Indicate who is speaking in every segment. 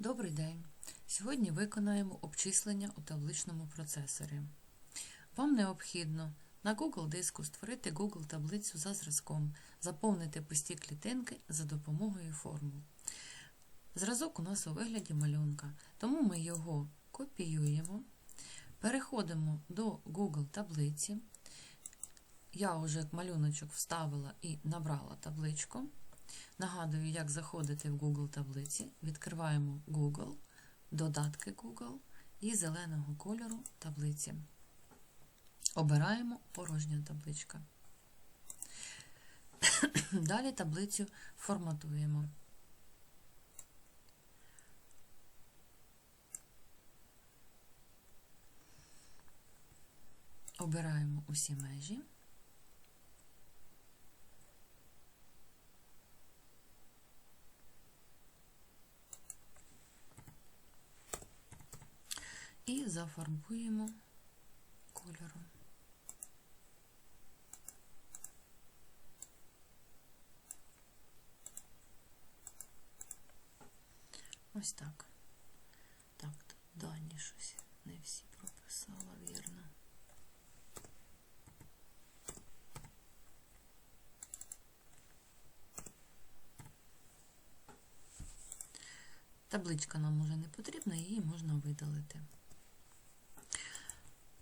Speaker 1: Добрий день! Сьогодні виконаємо обчислення у табличному процесорі. Вам необхідно на Google диску створити Google таблицю за зразком, заповнити пусті клітинки за допомогою формул. Зразок у нас у вигляді малюнка, тому ми його копіюємо, переходимо до Google таблиці. Я вже малюночок вставила і набрала табличку. Нагадую, як заходити в Google таблиці. Відкриваємо Google, додатки Google і зеленого кольору таблиці. Обираємо порожня табличка. Далі таблицю форматуємо. Обираємо усі межі. І зафарбуємо кольором. Ось так. Так, дані щось не всі прописала вірно. Табличка нам уже не потрібна, її можна видалити.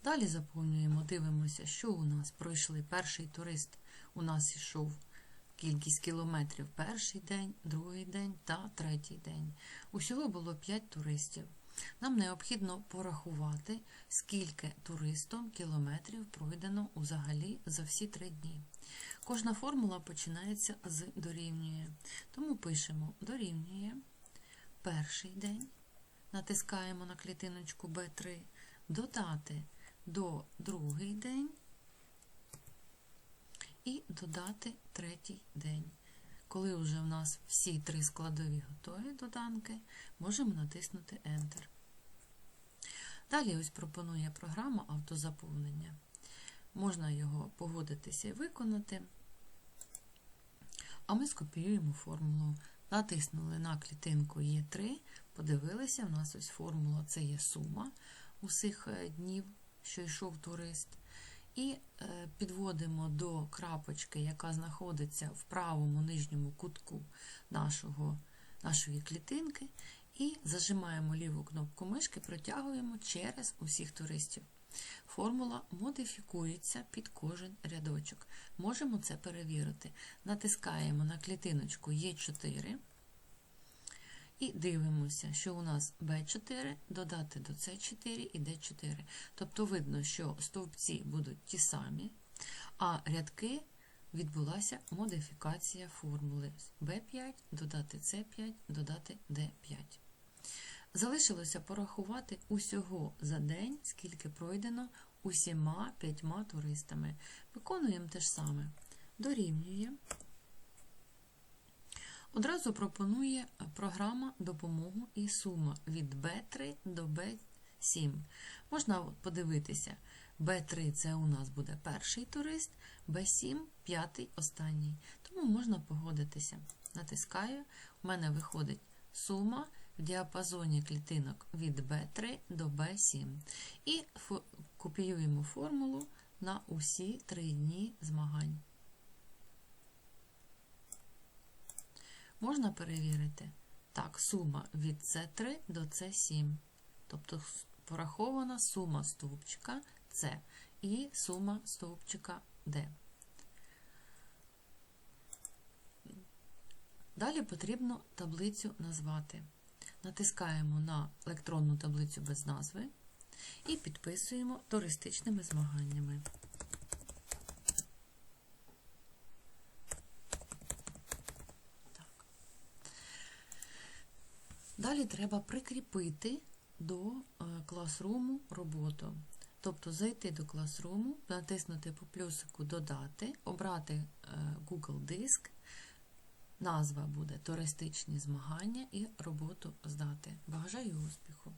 Speaker 1: Далі заповнюємо, дивимося, що у нас пройшли. Перший турист у нас йшов кількість кілометрів перший день, другий день та третій день. Усього було 5 туристів. Нам необхідно порахувати, скільки туристом кілометрів пройдено взагалі за всі три дні. Кожна формула починається з дорівнює. Тому пишемо дорівнює перший день, натискаємо на клітиночку B3, додати до другий день і додати третій день. Коли вже в нас всі три складові готові доданки, можемо натиснути Enter. Далі ось пропонує програма автозаповнення. Можна його погодитися і виконати. А ми скопіюємо формулу. Натиснули на клітинку Е3, подивилися, в нас ось формула це є сума усіх днів що йшов турист, і е, підводимо до крапочки, яка знаходиться в правому нижньому кутку нашого, нашої клітинки, і зажимаємо ліву кнопку мишки, протягуємо через усіх туристів. Формула модифікується під кожен рядочок. Можемо це перевірити. Натискаємо на клітиночку Е4. І дивимося, що у нас B4 додати до C4 і D4. Тобто видно, що стовпці будуть ті самі, а рядки відбулася модифікація формули B5 додати C5, додати D5. Залишилося порахувати усього за день, скільки пройдено усіма п'ятьма туристами. Виконуємо те ж саме. Дорівнює. Одразу пропонує програма допомогу і сума від B3 до B7. Можна подивитися, B3 це у нас буде перший турист, B7 п'ятий останній. Тому можна погодитися. Натискаю, у мене виходить сума в діапазоні клітинок від B3 до B7. І копіюємо формулу на усі три дні змагань. Можна перевірити. Так, сума від С3 до С7. Тобто порахована сума стовпчика С і сума стовпчика Д. Далі потрібно таблицю назвати. Натискаємо на електронну таблицю без назви і підписуємо туристичними змаганнями. Далі треба прикріпити до класруму роботу. Тобто зайти до класруму, натиснути по плюсику Додати, обрати е, Google Диск, назва буде Туристичні змагання і роботу здати. Бажаю успіху!